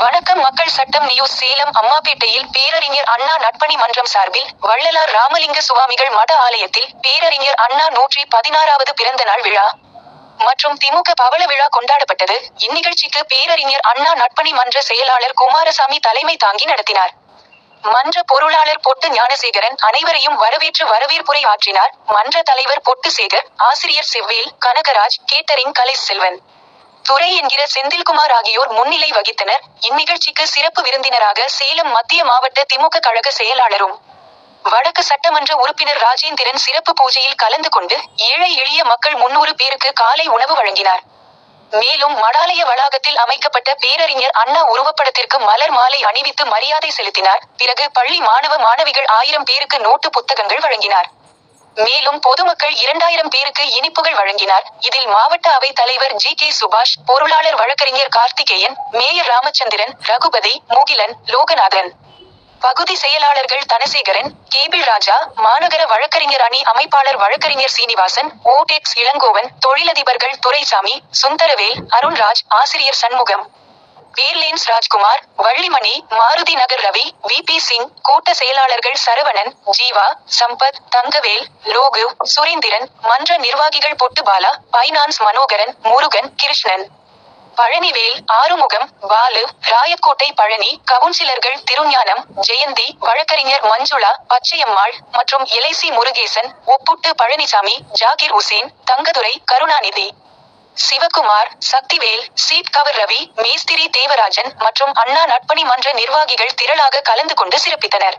வணக்கம் மக்கள் சட்டம் நியூஸ் சேலம் அம்மாபேட்டையில் பேரறிஞர் அண்ணா நட்பணி மன்றம் சார்பில் வள்ளலார் ராமலிங்க சுவாமிகள் மட ஆலயத்தில் பேரறிஞர் அண்ணா நூற்றி பதினாறாவது பிறந்த நாள் விழா. மற்றும் திமுக பவள விழா கொண்டாடப்பட்டது. இந்நிகழ்ச்சிக்கு பேரறிஞர் அண்ணா நட்பணி மன்ற செயலாளர் குமாரசாமி தலைமை தாங்கி நடத்தினார். மன்ற பொருளாளர் பொட்டு ஞானசேகரன் அனைவரையும் வரவேற்று வரவேற்புரை ஆற்றினார். மன்ற தலைவர் பொட்டு சேகர் ஆசிரியர் செவ்வேல் கனகராஜ் கேட்டரிங் கலை செல்வன் துரை என்கிற செந்தில்குமார் ஆகியோர் முன்னிலை வகித்தனர். இந்நிகழ்ச்சிக்கு சிறப்பு விருந்தினராக சேலம் மத்திய மாவட்ட திமுக கழக செயலாளரும் வடக்கு சட்டமன்ற உறுப்பினர் ராஜேந்திரன் சிறப்பு பூஜையில் கலந்து கொண்டு ஏழை எளிய மக்கள் முன்னூறு பேருக்கு காலை உணவு வழங்கினார். மேலும் மடாலய வளாகத்தில் அமைக்கப்பட்ட பேரறிஞர் அண்ணா உருவப்படத்திற்கு மலர் மாலை அணிவித்து மரியாதை செலுத்தினார். பிறகு பள்ளி மாணவ மாணவிகள் ஆயிரம் பேருக்கு நோட்டு புத்தகங்கள் வழங்கினார். மேலும் பொதுமக்கள் இரண்டாயிரம் பேருக்கு இனிப்புகள் வழங்கினார். இதில் மாவட்ட அவை தலைவர் ஜி கே சுபாஷ் பொருளாளர் வழக்கறிஞர் கார்த்திகேயன் மேயர் ராமச்சந்திரன் ரகுபதி முகிலன் லோகநாதன். பகுதி செயலாளர்கள் தனசேகரன் கேபிள் ராஜா மாநகர வழக்கறிஞர் அணி அமைப்பாளர் வழக்கறிஞர் சீனிவாசன் ஓடெக்ஸ் இளங்கோவன் தொழிலதிபர்கள் துரைசாமி சுந்தரவேல் அருண்ராஜ் ஆசிரியர் சண்முகம். வீர்லேன்ஸ் ராஜ்குமார் வள்ளிமணி மாருதி நகர் ரவி வி பி சிங் கூட்ட செயலாளர்கள் சரவணன் ஜீவா சம்பத் தங்கவேல் லோகு சுரேந்திரன் மன்ற நிர்வாகிகள் பொட்டுபாலா பைனான்ஸ் மனோகரன் முருகன் கிருஷ்ணன். பழனிவேல் ஆறுமுகம் பாலு ராயக்கோட்டை பழனி கவுன்சிலர்கள் திருஞானம் ஜெயந்தி வழக்கறிஞர் மஞ்சுளா பச்சையம்மாள் மற்றும் எலைசி முருகேசன் ஒப்புட்டு பழனிசாமி ஜாகிர் உசேன் தங்கதுரை கருணாநிதி. சிவகுமார் சக்திவேல் சீட் கவர் ரவி மேஸ்திரி தேவராஜன் மற்றும் அண்ணா நட்பணி மன்ற நிர்வாகிகள் திரளாக கலந்து கொண்டு சிறப்பித்தனர்.